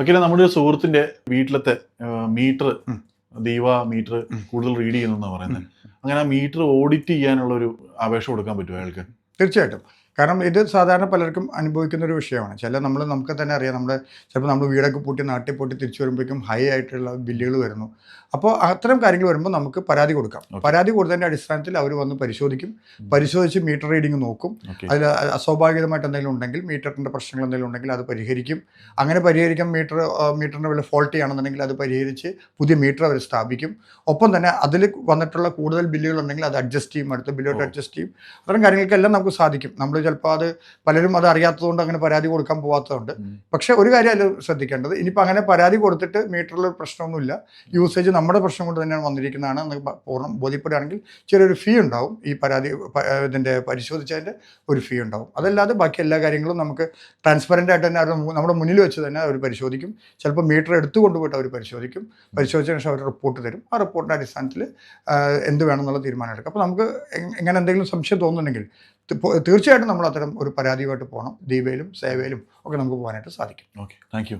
വക്കീലെ നമ്മുടെ ഒരു സുഹൃത്തിന്റെ വീട്ടിലത്തെ മീറ്റർ ദീവ മീറ്റർ കൂടുതൽ റീഡ് ചെയ്യുന്നെന്നാണ് പറയുന്നത്. അങ്ങനെ ആ മീറ്റർ ഓഡിറ്റ് ചെയ്യാനുള്ള ഒരു അപേക്ഷ കൊടുക്കാൻ പറ്റുമോ അയാൾക്ക്? തീർച്ചയായിട്ടും. കാരണം ഇത് സാധാരണ പലർക്കും അനുഭവിക്കുന്ന ഒരു വിഷയമാണ്. ചില നമ്മൾ നമുക്ക് തന്നെ അറിയാം നമ്മുടെ ചിലപ്പോൾ നമ്മൾ വീടൊക്കെ പൂട്ടി നാട്ടിൽ പൂട്ടി തിരിച്ചു വരുമ്പോഴേക്കും ഹൈ ആയിട്ടുള്ള ബില്ലുകൾ വരുന്നു. അപ്പോൾ അത്തരം കാര്യങ്ങൾ വരുമ്പോൾ നമുക്ക് പരാതി കൊടുക്കാം. പരാതി കൊടുത്തതിന്റെ അടിസ്ഥാനത്തിൽ അവർ വന്ന് പരിശോധിക്കും. പരിശോധിച്ച് മീറ്റർ റീഡിംഗ് നോക്കും. അതിൽ അസ്വാഭാവികമായിട്ട് എന്തെങ്കിലും ഉണ്ടെങ്കിൽ മീറ്ററിന്റെ പ്രശ്നങ്ങൾ എന്തെങ്കിലും ഉണ്ടെങ്കിൽ അത് പരിഹരിക്കും. അങ്ങനെ പരിഹരിക്കാൻ മീറ്റർ മീറ്ററിന്റെ വില ഫോൾട്ടി ആണെന്നുണ്ടെങ്കിൽ അത് പരിഹരിച്ച് പുതിയ മീറ്റർ അവർ സ്ഥാപിക്കും. ഒപ്പം തന്നെ അതിൽ വന്നിട്ടുള്ള കൂടുതൽ ബില്ലുകൾ ഉണ്ടെങ്കിൽ അത് അഡ്ജസ്റ്റ് ചെയ്യും അടുത്ത ബില്ലോട്ട് അഡ്ജസ്റ്റ് ചെയ്യും. അത്തരം കാര്യങ്ങൾക്കെല്ലാം നമുക്ക് സാധിക്കും. നമ്മൾ ചിലപ്പോൾ അത് പലരും അത് അറിയാത്തതുകൊണ്ട് അങ്ങനെ പരാതി കൊടുക്കാൻ പോവാത്തതുണ്ട്. പക്ഷെ ഒരു കാര്യം അതിൽ ശ്രദ്ധിക്കേണ്ടത്. ഇനിയിപ്പോൾ അങ്ങനെ പരാതി കൊടുത്തിട്ട് മീറ്ററിൽ പ്രശ്നമൊന്നുമില്ല. യൂസേജ് നമ്മുടെ പ്രശ്നം കൊണ്ട് തന്നെയാണ് വന്നിരിക്കുന്നതാണ് എന്ന് പൂർണം ബോധ്യപ്പെടുകയാണെങ്കിൽ ചെറിയൊരു ഫീ ഉണ്ടാവും. ഈ പരാതി ഇതിന്റെ പരിശോധിച്ചതിന്റെ ഒരു ഫീ ഉണ്ടാവും. അതല്ലാതെ ബാക്കി എല്ലാ കാര്യങ്ങളും നമുക്ക് ട്രാൻസ്പെറന്റ് ആയിട്ട് തന്നെ അവർ നമ്മുടെ മുന്നിൽ വെച്ച് തന്നെ അവർ പരിശോധിക്കും. ചിലപ്പോൾ മീറ്റർ എടുത്തു കൊണ്ടുപോയിട്ട് അവർ പരിശോധിക്കും. പരിശോധിച്ചതിന് ശേഷം അവർ റിപ്പോർട്ട് തരും. ആ റിപ്പോർട്ടിന്റെ അടിസ്ഥാനത്തിൽ എന്ത് വേണമെന്നുള്ള തീരുമാനം എടുക്കും. അപ്പോൾ നമുക്ക് എങ്ങനെ എന്തെങ്കിലും സംശയം തോന്നുന്നുണ്ടെങ്കിൽ തീർച്ചയായിട്ടും നമ്മൾ അത്തരം ഒരു പരാതിയുമായിട്ട് പോകണം. ദീപയിലും സേവയിലും ഒക്കെ നമുക്ക് പോകാനായിട്ട് സാധിക്കും. Okay thank